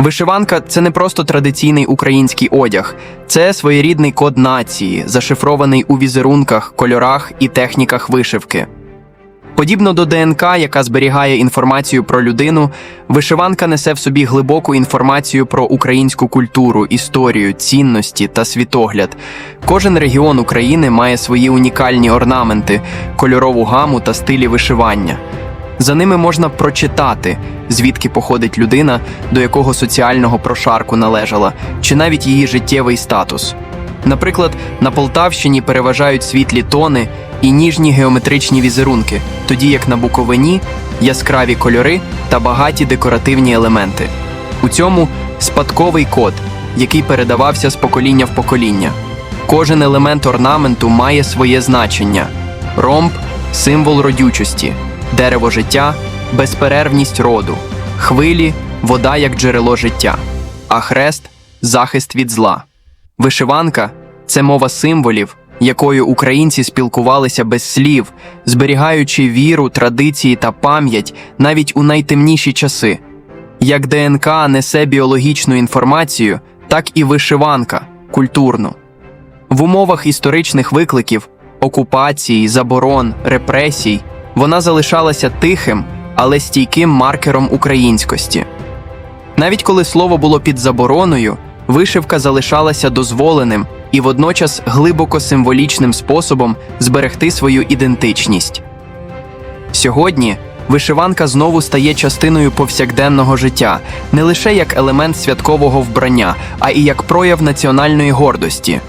Вишиванка це не просто традиційний український одяг, це своєрідний код нації, зашифрований у візерунках, кольорах і техніках вишивки. Подібно до ДНК, яка зберігає інформацію про людину, вишиванка несе в собі глибоку інформацію про українську культуру, історію, цінності та світогляд. Кожен регіон України має свої унікальні орнаменти, кольорову гаму та стилі вишивання. За ними можна прочитати, звідки походить людина, до якого соціального прошарку належала, чи навіть її життєвий статус. Наприклад, на Полтавщині переважають світлі тони і ніжні геометричні візерунки, тоді як на Буковині яскраві кольори та багаті декоративні елементи. У цьому спадковий код, який передавався з покоління в покоління. Кожен елемент орнаменту має своє значення: ромб символ родючості, дерево життя, безперервність роду, хвилі вода як джерело життя, а хрест захист від зла. Вишиванка це мова символів, якою українці спілкувалися без слів, зберігаючи віру, традиції та пам'ять навіть у найтемніші часи. Як ДНК несе біологічну інформацію, так і вишиванка культурну. В умовах історичних викликів, окупації, заборон, репресій вона залишалася тихим, але стійким маркером українськості. Навіть коли слово було під забороною, вишивка залишалася дозволеним і водночас глибоко символічним способом зберегти свою ідентичність. Сьогодні вишиванка знову стає частиною повсякденного життя, не лише як елемент святкового вбрання, а і як прояв національної гордості.